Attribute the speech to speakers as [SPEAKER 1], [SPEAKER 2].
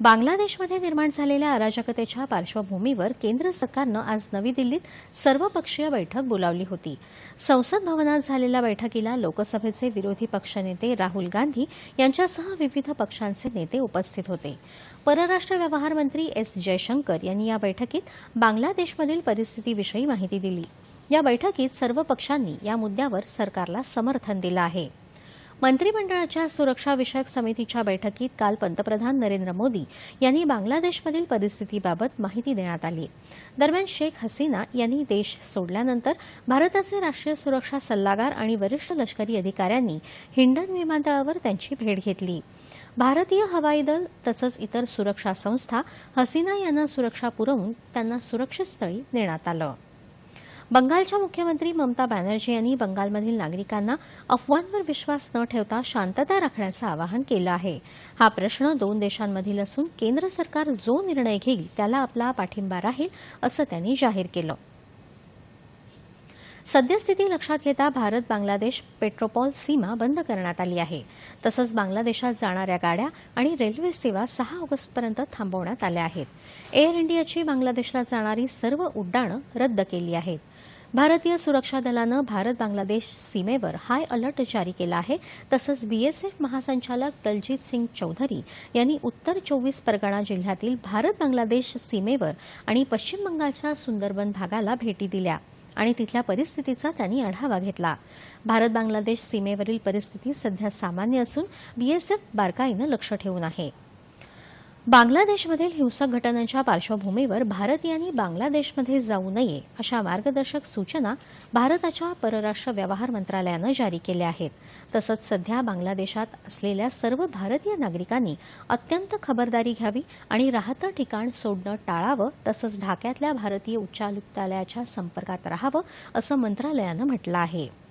[SPEAKER 1] बांगलादेशमध्ये निर्माण झालेल्या अराजकतेच्या पार्श्वभूमीवर केंद्र सरकारनं आज नवी दिल्लीत सर्वपक्षीय बैठक बोलावली होती. संसद भवनात झालेल्या बैठकीला लोकसभेचे विरोधी पक्षनेते राहुल गांधी यांच्यासह विविध पक्षांचे नेते उपस्थित होते. परराष्ट्र व्यवहार मंत्री एस जयशंकर यांनी या बैठकीत बांगलादेशमधील परिस्थितीविषयी माहिती दिली. या बैठकीत सर्व पक्षांनी या मुद्द्यावर सरकारला समर्थन दिलं आहे. मंत्रिमंडळाच्या सुरक्षाविषयक समितीच्या बैठकीत काल पंतप्रधान नरेंद्र मोदी यांनी बांगलादेशमधील परिस्थितीबाबत माहिती देण्यात आली. दरम्यान शेख हसीना यांनी देश सोडल्यानंतर भारताचे राष्ट्रीय सुरक्षा सल्लागार आणि वरिष्ठ लष्करी अधिकाऱ्यांनी हिंडन विमानतळावर त्यांची भेट घेतली. भारतीय हवाई दल तसंच इतर सुरक्षा संस्था हसीना यांना सुरक्षा पुरवून त्यांना सुरक्षित स्थळी नेण्यात आलं. बंगालच्या मुख्यमंत्री ममता बॅनर्जी यांनी बंगालमधील नागरिकांना अफवांवर विश्वास न ठेवता शांतता राखण्याचं आवाहन केलं आहे. हा प्रश्न दोन देशांमधील असून केंद्र सरकार जो निर्णय घेईल त्याला आपला पाठिंबा राहील असं त्यांनी जाहीर केलं. सद्यस्थिती लक्षात घेता भारत बांगलादेश पेट्रोपॉल सीमा बंद करण्यात आली आहे. तसंच बांगलादेशात जाणाऱ्या गाड्या आणि रेल्वे सेवा सहा ऑगस्टपर्यंत थांबवण्यात आल्या आहेत. एअर इंडियाची बांगलादेशला जाणारी सर्व उड्डाणं रद्द केली आहेत. भारतीय सुरक्षा दलानं भारत बांगलादेश सीमेवर हाय अलर्ट जारी केला आहे. तसंच बीएसएफ महासंचालक दलजीत सिंग चौधरी यांनी उत्तर चोवीस परगणा जिल्ह्यातील भारत बांगलादेश सीमेवर आणि पश्चिम बंगालच्या सुंदरबन भागाला भेटी दिल्या आणि तिथल्या परिस्थितीचा त्यांनी आढावा घेतला. भारत बांगलादेश सीमेवरील परिस्थिती सध्या सामान्य असून बीएसएफ बारकाईनं लक्ष ठेवून आहे. बांगलादेशमधील हिंसक घटनांच्या पार्श्वभूमीवर भारतीयांनी बांगलादेशमध्ये जाऊ नये अशा मार्गदर्शक सूचना भारताच्या परराष्ट्र व्यवहार मंत्रालयानं जारी केल्या आहेत. तसंच सध्या बांगलादेशात असलेल्या सर्व भारतीय नागरिकांनी अत्यंत खबरदारी घ्यावी आणि राहतं ठिकाण सोडणं टाळावं तसंच ढाक्यातल्या भारतीय उच्चायुक्तालयाच्या संपर्कात राहावं असं मंत्रालयानं म्हटलं आहे.